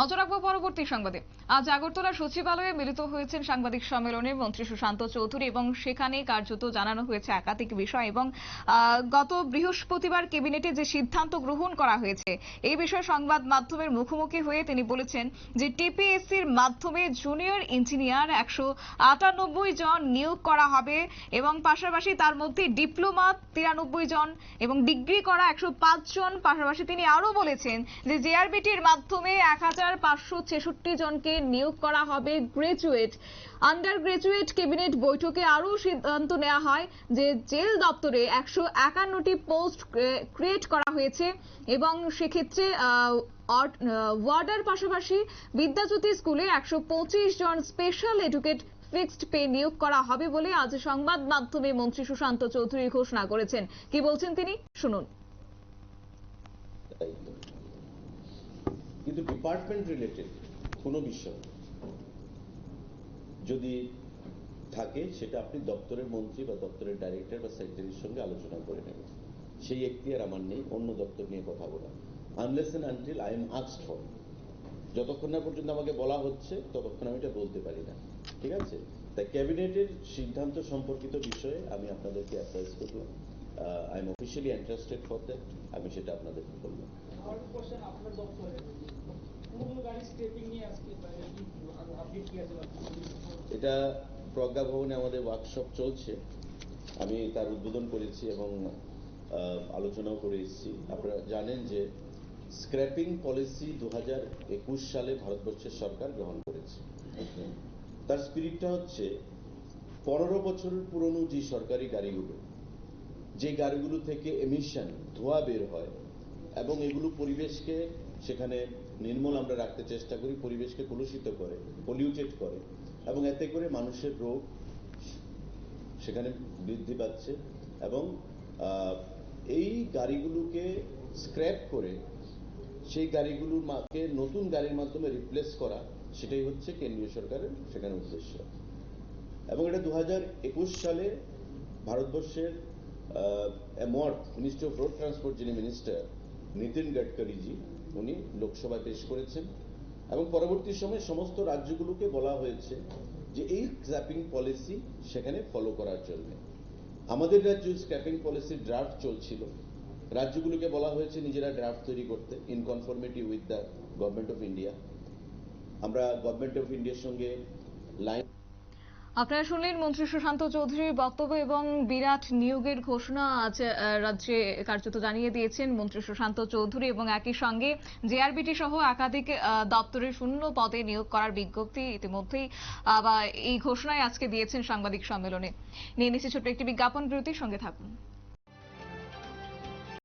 নজর রাখব পরবর্তী সংবাদে। আজ আগরতলা সচিবালয়ে মিলিত হয়েছেন সাংবাদিক সম্মেলনে মন্ত্রী সুশান্ত চৌধুরী এবং সেখানে কার্যত জানানো হয়েছে একাধিক বিষয় এবং গত বৃহস্পতিবার ক্যাবিনেটে যে সিদ্ধান্ত গ্রহণ করা হয়েছে, এই বিষয়ে সংবাদ মাধ্যমের মুখোমুখি হয়ে তিনি বলেছেন যে টিপিএসসির মাধ্যমে জুনিয়র ইঞ্জিনিয়ার একশো আটানব্বই জন নিয়োগ করা হবে এবং পাশাপাশি তার মধ্যে ডিপ্লোমা তিরানব্বই জন এবং ডিগ্রি করা একশো পাঁচ জন। পাশাপাশি তিনি আরও বলেছেন যে জেআরবিটির মাধ্যমে এক হাজার পাঁচশো ছেষট্টি জনকে নিয়োগ করা হবে গ্রাজুয়েট। আন্ডার গ্রাজুয়েট ক্যাবিনেট বৈঠকে আরও সিদ্ধান্ত নেওয়া হয় যে জেল দপ্তরে একশো একান্নটি পোস্ট ক্রিয়েট করা হয়েছে এবং সেক্ষেত্রে ওয়ার্ডার পাশাপাশি বিদ্যাজ্যোতি স্কুলে একশো পঁচিশ জন স্পেশাল এডুকেট ফিক্সড পে নিয়োগ করা হবে বলে আজ সংবাদ মাধ্যমে মন্ত্রী সুশান্ত চৌধুরী ঘোষণা করেছেন। কি বলছেন তিনি? শুনুন। কিন্তু ডিপার্টমেন্ট রিলেটেড কোনো বিষয় যদি থাকে, সেটা আপনি দপ্তরের মন্ত্রী বা দপ্তরের ডাইরেক্টর বা সেক্রেটারির সঙ্গে আলোচনা করে নেবেন। সেই এখতিয়ার আমার নেই, অন্য দপ্তর নিয়ে কথা বলা। Unless and until I am asked for যতক্ষণ না পর্যন্ত আমাকে বলা হচ্ছে, ততক্ষণ আমি এটা বলতে পারি না। ঠিক আছে? তাই ক্যাবিনেটের সিদ্ধান্ত সম্পর্কিত বিষয়ে আমি আপনাদেরকে অ্যাডভাইস করলাম। I am officially interested for that আমি সেটা আপনাদেরকে বললাম এটা প্রজ্ঞা ভবনে আমাদের ওয়ার্কশপ চলছে। আমি তার উদ্বোধন করেছি এবং আলোচনাও করে এসেছি। আপনারা জানেন যে স্ক্র্যাপিং পলিসি দু একুশ সালে ভারতবর্ষের সরকার গ্রহণ করেছে। তার স্পিরিটটা হচ্ছে পনেরো বছরের পুরনো যে সরকারি গাড়িগুলো যে গাড়িগুলো থেকে এমিশন ধোঁয়া বের হয় এবং এগুলো পরিবেশকে সেখানে নির্মল আমরা রাখতে চেষ্টা করি, পরিবেশকে কলুষিত করে পলিউটেড করে এবং এতে করে মানুষের রোগ সেখানে বৃদ্ধি পাচ্ছে এবং এই গাড়িগুলোকে স্ক্র্যাপ করে সেই গাড়িগুলোর মাকে নতুন গাড়ির মাধ্যমে রিপ্লেস করা সেটাই হচ্ছে কেন্দ্রীয় সরকারের সেখানে উদ্দেশ্য। এবং এটা দু সালে ভারতবর্ষের মর্থ মিনিস্টার অফ রোড ট্রান্সপোর্ট যিনি মিনিস্টার নীতিন গডকরিজি উনি লোকসভায় পেশ করেছেন এবং পরবর্তী সময়ে সমস্ত রাজ্যগুলোকে বলা হয়েছে যে এই স্ক্র্যাপিং পলিসি সেখানে ফলো করার জন্য। আমাদের রাজ্য স্ক্র্যাপিং পলিসির ড্রাফট চলছিল। রাজ্যগুলোকে বলা হয়েছে নিজেরা ড্রাফট তৈরি করতে in conformity with the government of India আমরা গভর্নমেন্ট অফ ইন্ডিয়ার সঙ্গে লাইন আপনারা শুনলেন মন্ত্রী সুশান্ত চৌধুরীর বক্তব্য এবং বিরাট নিয়োগের ঘোষণা আজ রাজ্যে কার্যত জানিয়ে দিয়েছেন মন্ত্রী সুশান্ত চৌধুরী এবং একই সঙ্গে জেআরবিটি সহ একাধিক দপ্তরের শূন্য পদে নিয়োগ করার বিজ্ঞপ্তি ইতিমধ্যেই বা এই ঘোষণায় আজকে দিয়েছেন সাংবাদিক সম্মেলনে। নিয়ে নিচ্ছি ছোট্ট একটি বিজ্ঞাপন বিরতির সঙ্গে থাকুন।